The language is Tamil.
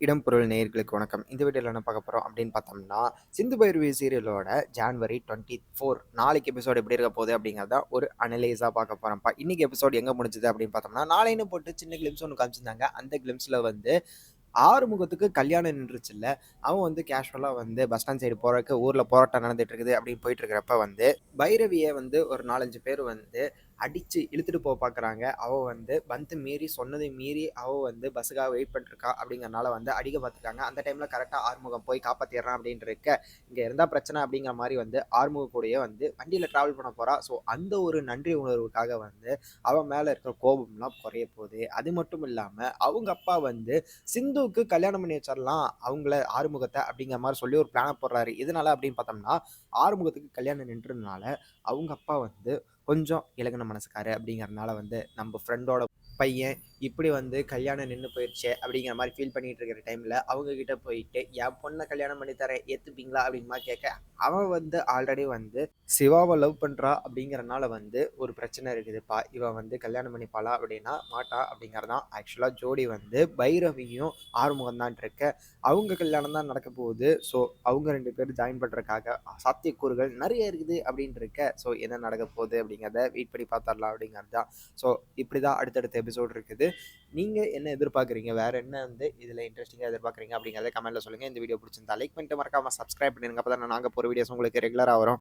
இடம் பொருள் நேயர்களுக்கு வணக்கம். இந்த வீடியோவில் என்ன பார்க்க போகிறோம் அப்படின்னு பார்த்தோம்னா சிந்து பைரவி சீரியலோட ஜான்வரி டுவெண்ட்டி ஃபோர் நாளைக்கு எபிசோடு எப்படி இருக்க போகுது அப்படிங்கிறத ஒரு அனலைஸாக பார்க்க போகிறோம்ப்பா இன்றைக்கி எபிசோடு எங்கே முடிஞ்சது அப்படின்னு பார்த்தோம்னா நாளைன்னு போட்டு சின்ன கிளிம்ஸ் ஒன்று காமிச்சிருந்தாங்க. அந்த கிளிம்ஸில் வந்து ஆறுமுகத்துக்கு கல்யாணம் நின்றுச்சு இல்லை அவன் வந்து கேஷுவலாக வந்து பஸ் ஸ்டாண்ட் சைடு போகிறக்கு ஊரில் போராட்டம் நடந்துட்டு இருக்குது அப்படின்னு போயிட்டு இருக்கிறப்ப வந்து பைரவியை வந்து ஒரு நாலஞ்சு பேர் வந்து அடித்து இழுத்துட்டு போக பார்க்குறாங்க அவள் வந்து பந்து மீறி சொன்னதை மீறி அவள் வந்து பஸ்ஸுக்காக வெயிட் பண்ணிருக்கா அப்படிங்கிறனால வந்து அடிக்க பார்த்துருக்காங்க அந்த டைமில் கரெக்டாக ஆறுமுகம் போய் காப்பாற்றிடுறான் அப்படின்ட்டு இருக்க இங்கே இருந்தால் பிரச்சனை அப்படிங்கிற மாதிரி வந்து ஆறுமுக கூடயே வந்து வண்டியில் ட்ராவல் பண்ண போகிறா ஸோ அந்த ஒரு நன்றி உணர்வுக்காக வந்து அவன் மேலே இருக்கிற கோபம்லாம் குறைய போகுது. அது மட்டும் இல்லாமல் அவங்க அப்பா வந்து சிந்துவுக்கு கல்யாணம் பண்ணி வச்சிடலாம் அவங்கள ஆறுமுகத்தை அப்படிங்கிற மாதிரி சொல்லி ஒரு பிளானை போடுறாரு. இதனால அப்படின்னு பார்த்தோம்னா ஆறுமுகத்துக்கு கல்யாணம் நின்றதுனால அவங்க அப்பா வந்து கொஞ்சம் இலகுன மனசுக்காரு அப்படிங்கிறனால வந்து நம்ம ஃப்ரெண்டோட பையன் இப்படி வந்து கல்யாணம் நின்று போயிடுச்சே அப்படிங்கிற மாதிரி ஃபீல் பண்ணிட்டு இருக்கிற டைமில் அவங்க கிட்ட போயிட்டு என் பொண்ணை கல்யாணம் பண்ணி தரேன் ஏற்றுப்பீங்களா அப்படின்னு கேட்க அவன் வந்து ஆல்ரெடி வந்து சிவாவை லவ் பண்ணுறா அப்படிங்கிறனால வந்து ஒரு பிரச்சனை இருக்குதுப்பா. இவன் வந்து கல்யாணம் பண்ணிப்பாளா அப்படின்னா மாட்டா அப்படிங்கறதான் ஆக்சுவலாக ஜோடி வந்து பைரவியும் ஆறுமுகம் தான் இருக்க. அவங்க கல்யாணம் தான் நடக்க போகுது. ஸோ அவங்க ரெண்டு பேரும் ஜாயின் பண்ணுறதுக்காக சாத்தியக்கூறுகள் நிறைய இருக்குது அப்படின்ட்டு இருக்க. ஸோ என்ன நடக்க போகுது அப்படிங்கிறத வெயிட் பண்ணி பார்த்துடலாம் அப்படிங்கிறது தான். ஸோ இப்படி தான் அடுத்தடுத்த எபிசோட் இருக்குது. நீங்கள் என்ன எதிர்பார்க்குறீங்க? வேறு என்ன வந்து இதில் இன்ட்ரெஸ்டிங்காக எதிர்பார்க்குறீங்க அப்படிங்கிறத கமெண்ட்டில் சொல்லுங்கள் இந்த வீடியோ பிடிச்சிருந்தா லைக் பண்ணிட்டு மறக்காமல் சப்ஸ்கிரைப் பண்ணிடுங்க. அப்போ தான் நாங்கள் போகிற வீடியோஸ் உங்களுக்கு ரெகுலராக வரும்.